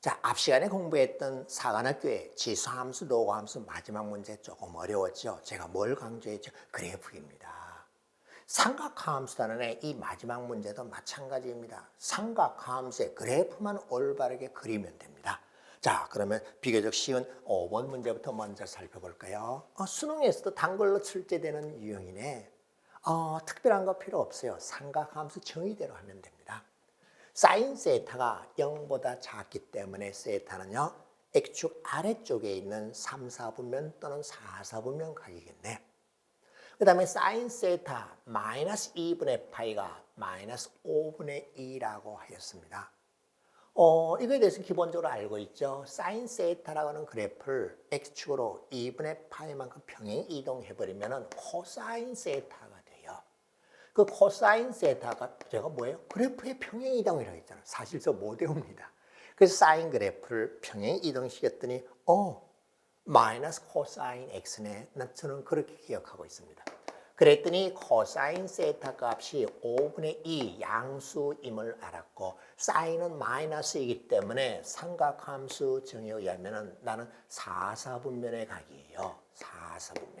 자, 앞 시간에 공부했던 사관학교의 지수함수, 노고함수 마지막 문제 조금 어려웠죠. 제가 뭘 강조했죠? 그래프입니다. 삼각함수단원의 이 마지막 문제도 마찬가지입니다. 삼각함수의 그래프만 올바르게 그리면 됩니다. 자, 그러면 비교적 쉬운 5번 문제부터 먼저 살펴볼까요? 어, 수능에서도 단글로 출제되는 유형이네. 어, 특별한 거 필요 없어요. 삼각함수 정의대로 하면 됩니다. 사인 세타가 0보다 작기 때문에 세타는요. X축 아래쪽에 있는 3, 4분면 또는 4, 4분면 각이겠네. 그 다음에 사인 세타 마이너스 2분의 파이가 마이너스 5분의 2라고 하였습니다. 어, 이거에 대해서 기본적으로 알고 있죠. 사인 세타라고 하는 그래프를 X축으로 2분의 파이만큼 평행 이동해버리면 코사인 돼요. 그 코사인 세타가 제가 뭐예요? 그래프의 평행 이동이라고 했잖아요. 사실 저못 외웁니다. 그래서 사인 그래프를 평행 이동시켰더니 어 마이너스 코사인 x네. 나 저는 그렇게 기억하고 있습니다. 그랬더니 코사인 세타 값이 5분의 2 양수임을 알았고 사인은 마이너스이기 때문에 삼각함수 정의에 의하면 나는 4, 4분면의 각이에요. 4, 4분면의 각이요.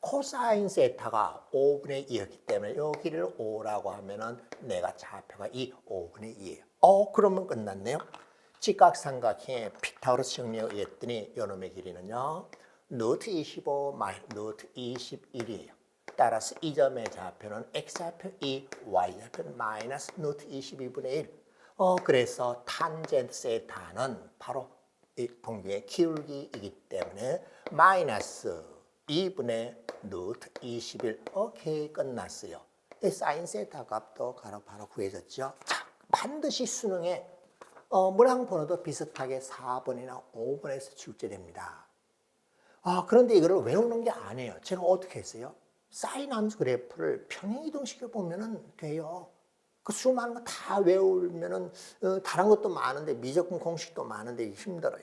코사인 세타가 5분의 2였기 때문에 여기를 5라고 하면은 내가 좌표가 이 5분의 2예요. 어, 그러면 끝났네요. 직각삼각형의 피타고라스 정리에 의했더니 요놈의 길이는요. 루트 25 마이너스 루트 21이에요. 따라서 이 점의 좌표는 x좌표 2, y좌표는 마이너스 루트 22분의 1. 어, 그래서 탄젠트 세타는 바로 이 동경의 기울기이기 때문에 마이너스 2분의 루트 21. 오케이, 끝났어요. 이 사인 세타 값도 바로 바로 구해졌죠. 자, 반드시 수능에 어, 문항 번호도 비슷하게 4번이나 5번에서 출제됩니다. 아, 그런데 이거를 외우는 게 아니에요. 제가 어떻게 했어요? 사인 함수 그래프를 평행 이동시켜 보면은 돼요. 그 수많은 거 다 외우면은 어, 다른 것도 많은데 미적분 공식도 많은데 힘들어요.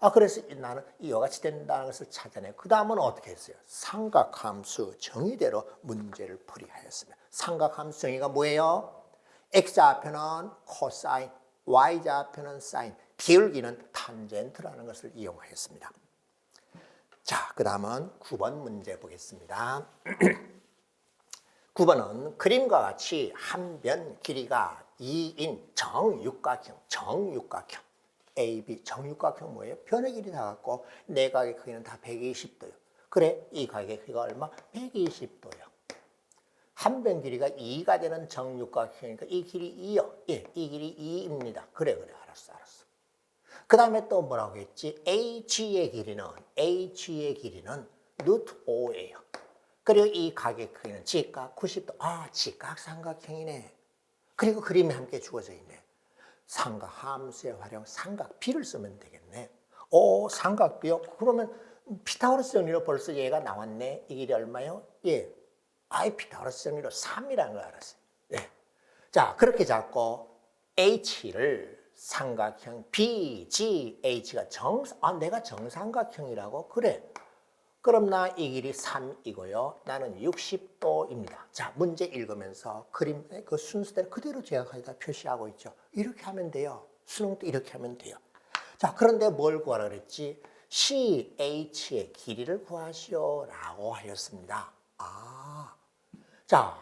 아 그래서 나는 이와 같이 된다는 것을 찾아내. 그 다음은 어떻게 했어요? 삼각함수 정의대로 문제를 풀이하였습니다. 삼각함수 정의가 뭐예요? x좌표는 코사인, y좌표는 사인, 기울기는 탄젠트라는 것을 이용하였습니다. 자, 그 다음은 9번 문제 보겠습니다. 9번은 그림과 같이 한 변 길이가 2인 정육각형, 정육각형. A, B, 정육각형 뭐예요? 변의 길이 다 같고 내각의 크기는 다 120도요. 그래, 이 각의 크기가 얼마? 120도요. 한 변 길이가 2가 되는 정육각형이니까 이 길이 2요. 예, 이 길이 2입니다. 그래, 그래, 알았어, 알았어. 그 다음에 또 뭐라고 했지? H의 길이는, H의 길이는 루트 5예요. 그리고 이 각의 크기는 직각 90도. 아, 직각 삼각형이네. 그리고 그림이 함께 주어져 있네. 삼각 함수의 활용, 삼각 B를 쓰면 되겠네. 오, 삼각 B요? 그러면 피타고라스 정리로 벌써 얘가 나왔네. 이 길이 얼마요? 예. 아이, 피타고라스 정리로 3이라는 걸 알았어요. 예. 자, 그렇게 잡고 H를 삼각형 BGH가 정, 아, 내가 정삼각형이라고? 그래. 그럼 나 이 길이 3이고요. 나는 60도입니다. 자, 문제 읽으면서 그림 그 순서대로 그대로 거기다 표시하고 있죠. 이렇게 하면 돼요. 수능도 이렇게 하면 돼요. 자, 그런데 뭘 구하라 그랬지? CH의 길이를 구하시오 라고 하였습니다. 아. 자,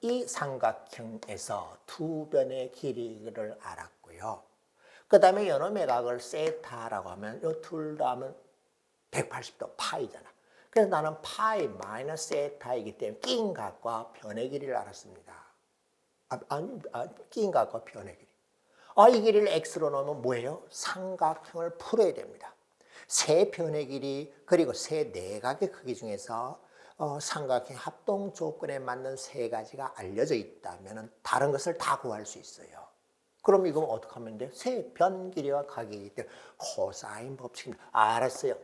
이 삼각형에서 두 변의 길이를 알았고요. 그 다음에 연어 매각을 세타라고 하면 이 둘 다 하면 180도 파이잖아. 그래서 나는 파이 마이너스 세타이기 때문에 낀 각과 변의 길이를 알았습니다. 아, 아니, 아, 낀 각과 변의 길이. 아, 이 길이를 x로 넣으면 뭐예요? 삼각형을 풀어야 됩니다. 세 변의 길이 그리고 세 내각의 크기 중에서 어, 삼각형 합동 조건에 맞는 세 가지가 알려져 있다면 다른 것을 다 구할 수 있어요. 그럼 이거 어떻게 하면 돼요? 세 변 길이와 각이기 때문에 코사인 법칙입니다. 아, 알았어요.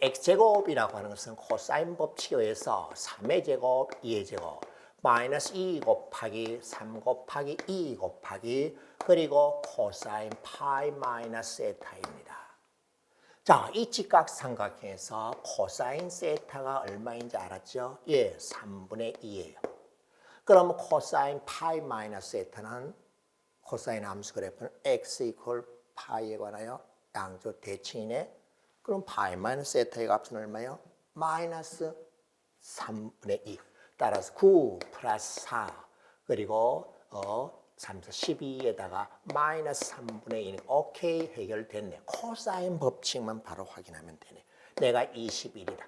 X제곱이라고 하는 것은 코사인 법칙에 의해서 3의 제곱, 2의 제곱, 마이너스 2 곱하기 3 곱하기 2 곱하기 그리고 코사인 파이 마이너스 세타입니다. 자, 이 직각 삼각형에서 코사인 세타가 얼마인지 알았죠? 예, 3분의 2예요. 그럼 코사인 파이 마이너스 세타는 코사인 함수 그래프는 x 이퀄 파이에 관하여 양조 대칭이네. 그럼 파이 마이너스 세타의 값은 얼마요? 마이너스 3분의 2. 따라서 9 플러스 4 그리고 어 3, 4, 12에다가 마이너스 3분의 1. 오케이 해결됐네. 코사인 법칙만 바로 확인하면 되네. 내가 21이다.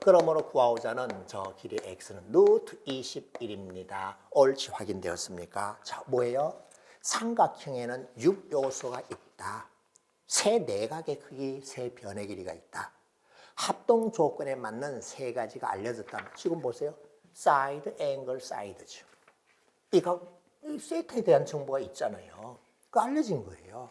그러므로 구하고자는 저 길이 x는 루트 21입니다. 옳지 확인되었습니까? 자, 뭐예요? 삼각형에는 6요소가 있다. 세 내각의 크기, 세 변의 길이가 있다. 합동 조건에 맞는 세 가지가 알려졌다. 지금 보세요. 사이드, 앵글, 사이드죠. 이거 이 세트에 대한 정보가 있잖아요. 그 알려진 거예요.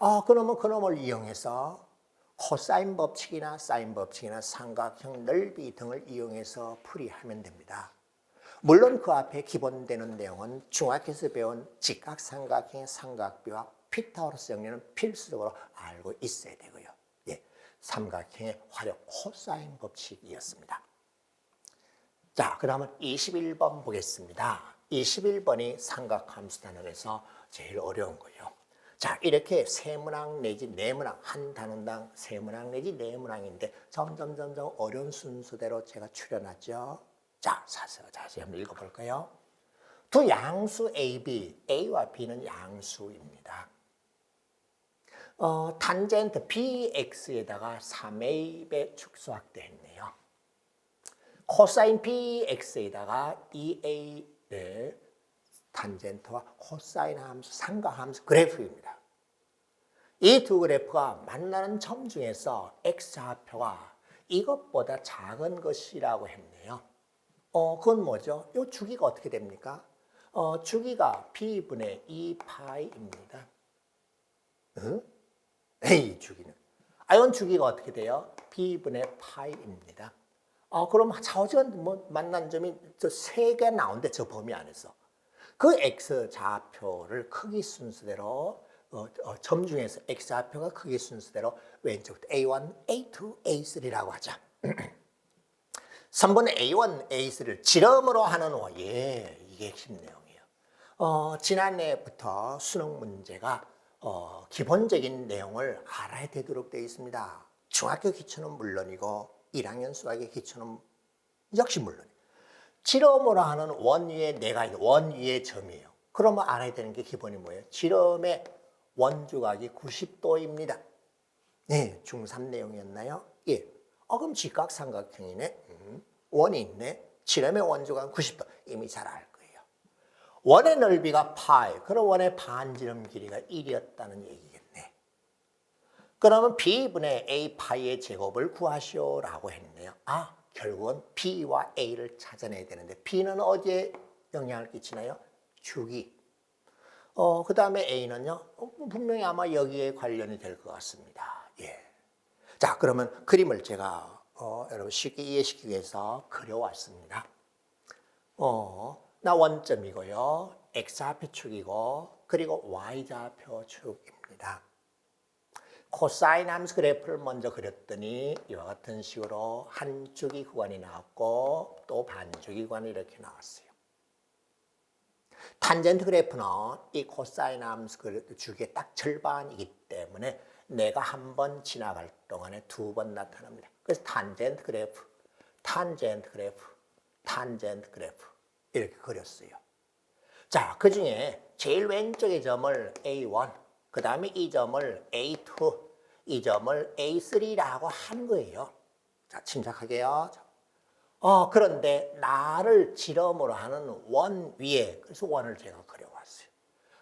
아, 그러면 그놈을 이용해서 코사인 법칙이나 사인 법칙이나 삼각형 넓이 등을 이용해서 풀이하면 됩니다. 물론 그 앞에 기본되는 내용은 중학교에서 배운 직각삼각형의 삼각비와 피타고라스 정리는 필수적으로 알고 있어야 되고요. 예, 삼각형의 활용 코사인 법칙이었습니다. 자, 그 다음은 21번 보겠습니다. 21번이 삼각함수 단원에서 제일 어려운 거예요. 자, 이렇게 세 문항 내지 네 문항, 한 단원당 세 문항 내지 네 문항인데 점점 점점 어려운 순서대로 제가 추려놨죠. 자, 자세히 한번 읽어볼까요? 두 양수 A, B, A와 B는 양수입니다. 어, 탄젠트 BX에다가 3A배 축소학대 했네요. 코사인 BX에다가 2A의 탄젠트와 코사인 함수, 삼각함수 그래프입니다. 이 두 그래프가 만나는 점 중에서 x좌표가 이것보다 작은 것이라고 했네요. 어, 그건 뭐죠? 이 주기가 어떻게 됩니까? 어, 주기가 b분의 2파이입니다. 응? A 주기는. 아, 이건 주기가 어떻게 돼요? b분의 파이입니다. 어, 그럼 좌우지간 뭐 만난 점이 저 세 개 나오는데 저 범위 안에서. 그 x 좌표를 크기 순서대로 어, 어, 점 중에서 x 좌표가 크기 순서대로 왼쪽부터 A1, A2, A3라고 하자. 3번의 A1, A3를 지름으로 하는 호. 예, 이게 핵심 내용이에요. 어, 지난해부터 수능 문제가 어, 기본적인 내용을 알아야 되도록 되어 있습니다. 중학교 기초는 물론이고 1학년 수학의 기초는 역시 물론. 지름으로 하는 원 위에 내가 있는 원 위의 점이에요. 그러면 알아야 되는 게 기본이 뭐예요? 지름의 원주각이 90도입니다. 네, 중3 내용이었나요? 예. 어, 그럼 직각삼각형이네. 음, 원이 있네. 지름의 원주각은 90도. 이미 잘알 거예요. 원의 넓이가 파이. 그럼 원의 반지름 길이가 1이었다는 얘기겠네. 그러면 b분의 a 파이의 제곱을 구하시오라고 했네요. 아, 결국은 b와 a를 찾아내야 되는데 b는 어디에 영향을 끼치나요? 주기. 어, 그 다음에 a는요? 어, 분명히 아마 여기에 관련이 될 것 같습니다. 예. 자, 그러면 그림을 제가 어, 여러분 쉽게 이해시키기 위해서 그려왔습니다. 어, 나 원점이고요. x좌표 축이고 그리고 y좌표 축입니다. 코사인 함수 그래프를 먼저 그렸더니 이와 같은 식으로 한쪽이 구간이 나왔고 또 반쪽이 구간이 이렇게 나왔어요. 탄젠트 그래프는 이 코사인 함수 그래프 주기의 딱 절반이기 때문에 내가 한 번 지나갈 동안에 두 번 나타납니다. 그래서 탄젠트 그래프, 탄젠트 그래프, 탄젠트 그래프 이렇게 그렸어요. 자, 그 중에 제일 왼쪽의 점을 A1, 그 다음에 이 점을 A2, 이 점을 A3라고 한 거예요. 자, 침착하게요. 어, 그런데 나를 지름으로 하는 원 위에, 그래서 원을 제가 그려왔어요.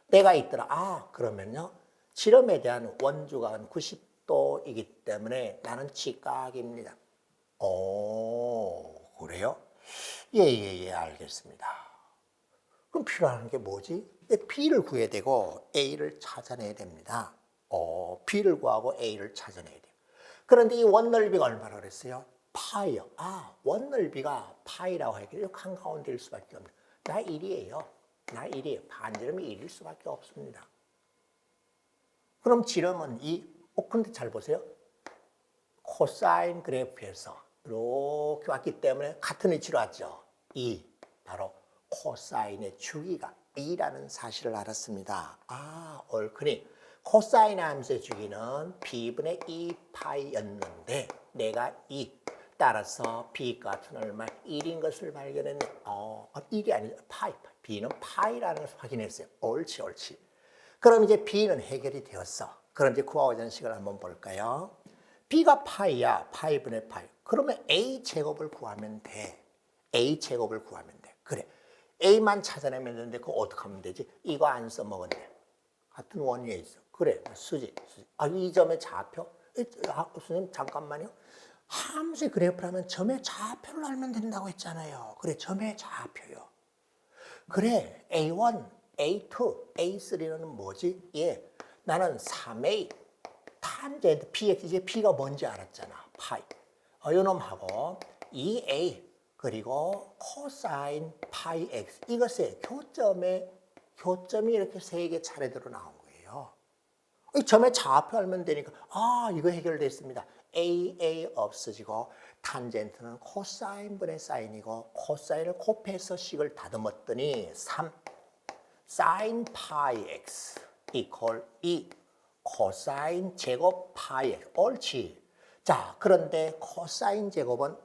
내가 있더라. 아, 그러면요. 지름에 대한 원주각은 90도이기 때문에 나는 직각입니다. 오, 그래요? 예, 예, 예, 알겠습니다. 그럼 필요한 게 뭐지? B를 구해야 되고 A를 찾아내야 됩니다. 어, B를 구하고 A를 찾아내야 돼요. 그런데 이 원넓이가 얼마나 그랬어요? 파이요. 아, 원넓이가 파이라고 이렇게 한가운데일 수밖에 없네. 나 1이에요. 나 1이에요. 반지름이 1일 수밖에 없습니다. 그럼 지름은 2. 어, 근데 잘 보세요. 코사인 그래프에서 이렇게 왔기 때문에 같은 위치로 왔죠. 2. 바로 코사인의 주기가 2라는 사실을 알았습니다. 아, 얼큰이 코사인 함수의 주기는 b분의 2 파이였는데 내가 2 따라서 b 값은 얼마 1인 것을 발견했네. 어, 1이 아니라 파이. b는 파이라는 것을 확인했어요. 옳지, 옳지. 그럼 이제 b는 해결이 되었어. 그럼 이제 구하고자 하는 식을 한번 볼까요? b가 파이야. 파이분의 파이. 그러면 a 제곱을 구하면 돼. A 제곱을 구하면 돼. 그래. a만 찾아내면 되는데 그거 어떻게 하면 되지? 이거 안 써먹었네. 같은 원위에 있어. 그래, 수지. 수지. 아, 이 점의 좌표? 에, 아, 선생님, 잠깐만요. 함수의 그래프를 하면 점의 좌표를 알면 된다고 했잖아요. 그래, 점의 좌표요. 그래, A1, A2, A3는 뭐지? 예, 나는 3A, 탄젠트, PX, 이제 P가 뭔지 알았잖아. 파이. 어, 요놈하고 2A, 그리고 코사인 파이 X. 이것의 교점의, 교점이 이렇게 세 개 차례대로 나온 거예요. 이 점의 좌표 알면 되니까 아 이거 해결됐습니다. A A 없어지고 탄젠트는 코사인 분의 사인이고 코사인을 곱해서 식을 다듬었더니 3 사인 파이 x 이퀄 2 코사인 제곱 파이 x 옳지. 자 그런데 코사인 제곱은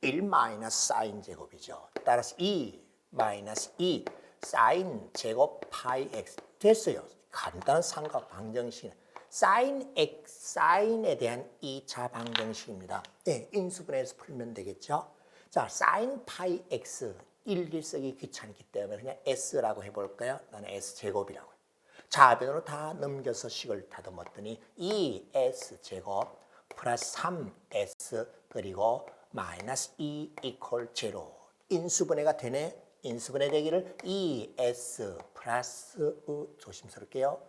1 마이너스 사인 제곱이죠. 따라서 2 마이너스 2 사인 제곱 파이 x 됐어요. 간단한 삼각 방정식. 사인 x 사인에 대한 2차 방정식입니다. 네, 인수분해해서 풀면 되겠죠. 자, 사인 파이 x 일기 쓰기 귀찮기 때문에 그냥 s라고 해볼까요? 나는 s 제곱이라고. 좌변으로 다 넘겨서 식을 다듬었더니 2s 제곱 플러스 3s 그리고 마이너스 2 이퀄 제로 인수분해가 되네. 인수분해 되기를 2s 플러스 우 조심스럽게요.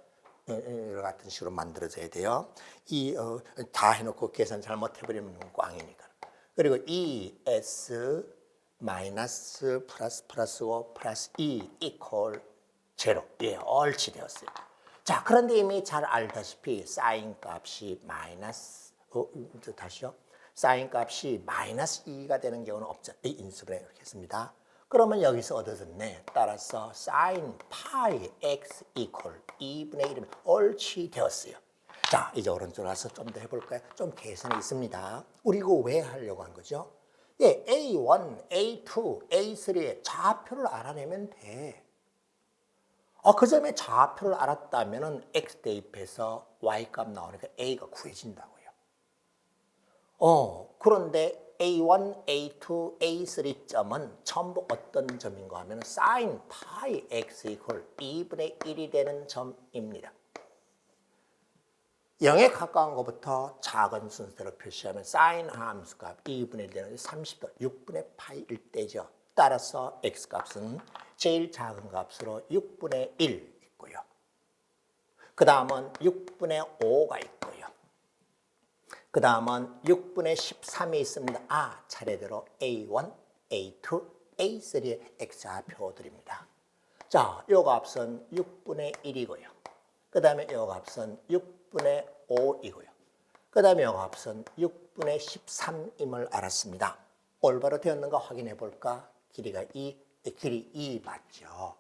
예, 예, 이와 같은 식으로 만들어져야 돼요. 이다 해놓고 계산 잘못해버리면 꽝이니까. 그리고 2s 마이너스 플러스 플러스 5 플러스 2 이퀄 제로. 예, 옳지 되었어요. 자, 그런데 이미 잘 알다시피 사인 값이 마이너스 어, 저 다시요. 사인 값이 마이너스 2가 되는 경우는. 이 인수분해 이렇게 했습니다. 그러면 여기서 얻어졌네. 따라서 사인 파이 x 이퀄 2분의 1이면 옳지 되었어요. 자, 이제 오른쪽 와서 좀 더 해볼까요? 좀 계산이 있습니다. 우리 이거 왜 하려고 한 거죠? 예, A1, A2, A3의 좌표를 알아내면 돼. 어, 그 점의 좌표를 알았다면 x 대입해서 y 값 나오니까 a가 구해진다고요. 어, 그런데 A1, A2, A3 점은 전부 어떤 점인가 하면 sin 파이 x 이퀄 2분의 1이 되는 점입니다. 0에 가까운 것부터 작은 순서로 표시하면 sin 함수값 2분의 1 되는 30도 6분의 파이일 때죠. 따라서 x 값은 제일 작은 값으로 6분의 1 있고요. 그 다음은 6분의 5가 있고요. 그 다음은 6분의 13이 있습니다. 아, 차례대로 A1, A2, A3의 x좌표들입니다. 자, 요 값은 6분의 1이고요. 그 다음에 요 값은 6분의 5이고요. 그 다음에 요 값은 6분의 13임을 알았습니다. 올바로 되었는가 확인해 볼까? 길이가 2, 길이 2 맞죠?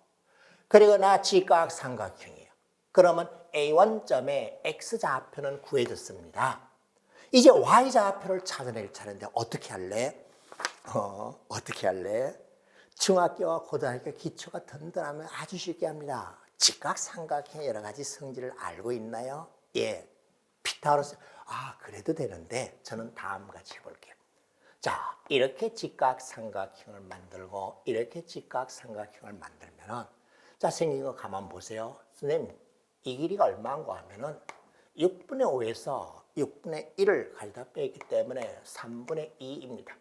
그리고 나 직각 삼각형이에요. 그러면 A1점의 x좌표는 구해졌습니다. 이제 y좌표를 찾아낼 차례인데 어떻게 할래? 어, 어떻게 할래? 중학교와 고등학교 기초가 든든하면 아주 쉽게 합니다. 직각 삼각형 여러 가지 성질을 알고 있나요? 예. 피타고라스 아, 그래도 되는데 저는 다음 같이 해 볼게요. 자, 이렇게 직각 삼각형을 만들고 이렇게 직각 삼각형을 만들면은 자, 생긴 거 가만 보세요. 선생님, 이 길이가 얼마인가 하면은 6분의 5에서 6분의 1을 가져다 빼기 때문에 3분의 2입니다.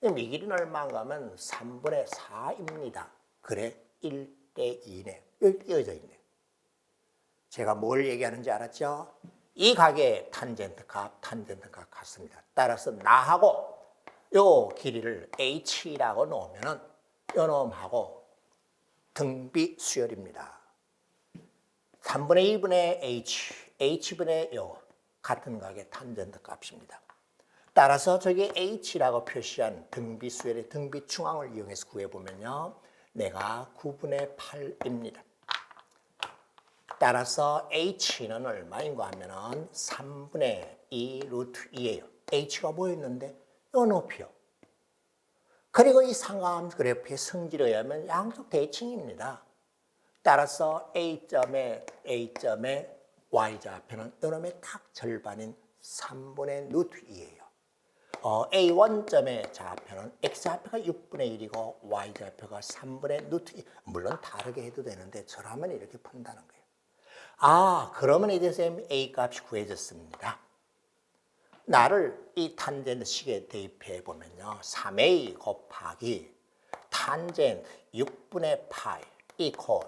그럼 이 길이는 얼마인가 하면 3분의 4입니다. 그래, 1대 2네. 여기 띄어져 있네. 제가 뭘 얘기하는지 알았죠? 이 각의 탄젠트 값, 탄젠트 값 같습니다. 따라서 나하고 요 길이를 h라고 놓으면은 요 놈하고 등비 수열입니다. 3분의 2분의 h, h분의 요 같은 각의 탄젠트 값입니다. 따라서 저기 h라고 표시한 등비 수열의 등비 중앙을 이용해서 구해보면요. 내가 9분의 8입니다. 따라서 h는 얼마인가 하면은 3분의 2 루트 2예요. h가 뭐였는데? 요 높이요. 그리고 이 상하함수 그래프의 성질에 의하면 양쪽 대칭입니다. 따라서 A점의 A점의 Y좌표는 이놈의 딱 절반인 3분의 루트 2예요. 어, A1점의 좌표는 X좌표가 6분의 1이고 Y좌표가 3분의 루트 2. 물론 다르게 해도 되는데 저라면 이렇게 푼다는 거예요. 아, 그러면 이제 선생님 A 값이 구해졌습니다. 나를 이 탄젠트 식에 대입해 보면요. 3a 곱하기 탄젠트 6분의 파이 이퀄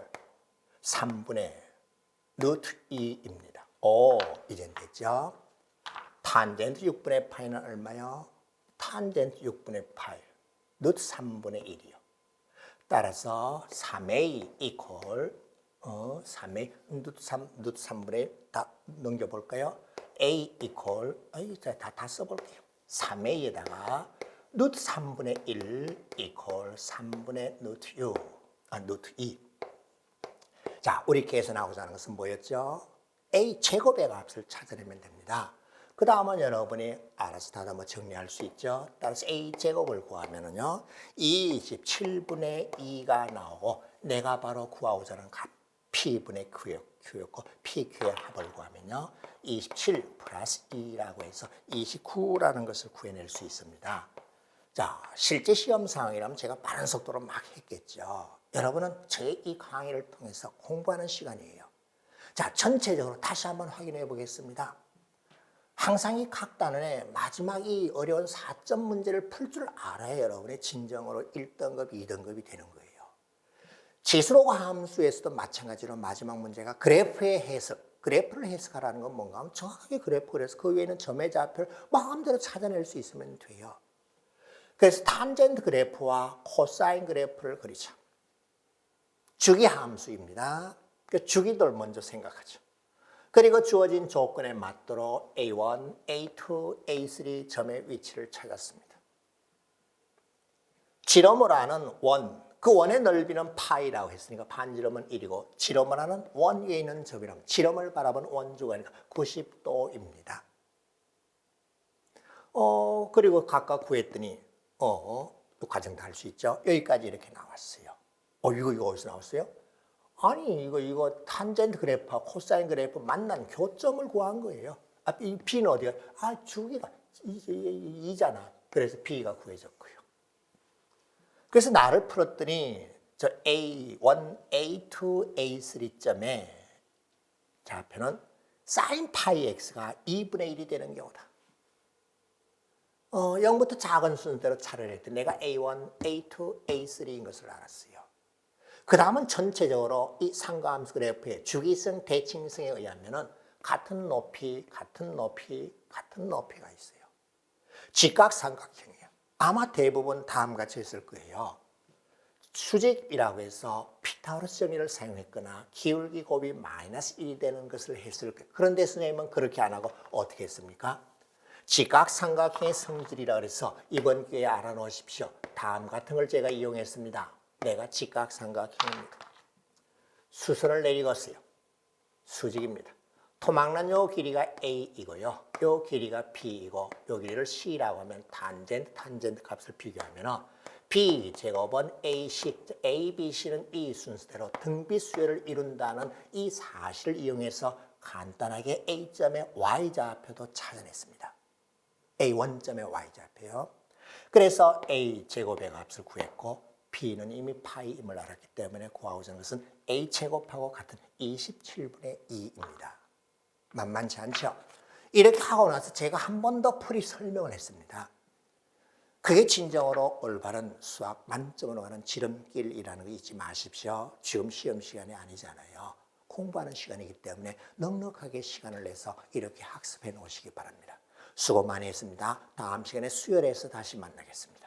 3분의 루트 2입니다. 오, 이젠 됐죠? 탄젠트 6분의 파이는 얼마요? 탄젠트 6분의 파이 루트 3분의 1이요. 따라서 3a 이퀄 어, 3a 루트 3 루트 3분의 1다 넘겨 볼까요? a 이퀄 아이 다, 다 써볼게요. 3a에다가 루트 3분의 1 이퀄 3분의 루트 6, 아 루트 2. 자, 우리 계산하고자 하는 것은 뭐였죠? a 제곱의 값을 찾아내면 됩니다. 그 다음은 여러분이 알아서 다듬어 정리할 수 있죠. 따라서 a 제곱을 구하면은요, 27분의 2가 나오고 내가 바로 구하고자 하는 값 p분의 q였고 pq의 합을 구하면요, 27 플러스 2라고 해서 29라는 것을 구해낼 수 있습니다. 자, 실제 시험 상황이라면 제가 빠른 속도로 막 했겠죠. 여러분은 제 이 강의를 통해서 공부하는 시간이에요. 자, 전체적으로 다시 한번 확인해 보겠습니다. 항상 이 각 단원의 마지막 이 어려운 4점 문제를 풀 줄 알아야 여러분의 진정으로 1등급, 2등급이 되는 거예요. 지수로가 함수에서도 마찬가지로 마지막 문제가 그래프의 해석, 그래프를 해석하라는 건 뭔가 하면 정확하게 그래프를 해서 그 위에는 점의 좌표를 마음대로 찾아낼 수 있으면 돼요. 그래서 탄젠트 그래프와 코사인 그래프를 그리자. 주기 함수입니다. 그 주기들 먼저 생각하죠. 그리고 주어진 조건에 맞도록 A1, A2, A3 점의 위치를 찾았습니다. 지름을 아는 원, 그 원의 넓이는 파이라고 했으니까 반지름은 1이고 지름을 아는 원 위에 있는 점이라면 지름을 바라본 원주가 니까 90도입니다. 어, 그리고 각각 구했더니 어, 또 과정도 할수 있죠. 여기까지 이렇게 나왔어요. 어, 이거 이거 어디서 나왔어요? 아니 이거 이거 탄젠트 그래프와 코사인 그래프 만난 교점을 구한 거예요. 아, 이 B는 어디가? 아, 주기가 이, 이, 이, 잖아 그래서 B가 구해졌고요. 그래서 나를 풀었더니 저 A1, A2, A3점에 좌표는 사인 파이 x가 2분의 1이 되는 경우다. 어, 0부터 작은 순서대로 차를 했더니 내가 A1, A2, A3인 것을 알았어요. 그 다음은 전체적으로 이 상가함수 그래프의 주기성 대칭성에 의하면 같은 높이, 같은 높이, 같은 높이가 있어요. 직각삼각형이에요. 아마 대부분 다음과 같이 했을 거예요. 수직이라고 해서 피타고라스 정의를 사용했거나 기울기 곱이 마이너스 1이 되는 것을 했을 거예요. 그런데 선생님은 그렇게 안 하고 어떻게 했습니까? 직각삼각형의 성질이라 그래서 이번 기회에 알아놓으십시오. 다음 같은 걸 제가 이용했습니다. 내가 직각삼각형입니다. 수선을 내리겠어요. 수직입니다. 토막난 요 길이가 A이고요. 요 길이가 B이고 요 길이를 C라고 하면 탄젠트, 탄젠트 값을 비교하면 B 제곱은 AC, A, B, C는 이 순서대로 등비수열을 이룬다는 이 사실을 이용해서 간단하게 A점의 Y좌표도 찾아냈습니다. A1점의 Y좌표요. 그래서 A 제곱의 값을 구했고 B는 이미 파이임을 알았기 때문에 구하고자 것은 A 제곱하고 같은 27분의 2입니다. 만만치 않죠? 이렇게 하고 나서 제가 한 번 더 풀이 설명을 했습니다. 그게 진정으로 올바른 수학 만점으로 가는 지름길이라는 거 잊지 마십시오. 지금 시험 시간이 아니잖아요. 공부하는 시간이기 때문에 넉넉하게 시간을 내서 이렇게 학습해 놓으시기 바랍니다. 수고 많이 했습니다. 다음 시간에 수요일에서 다시 만나겠습니다.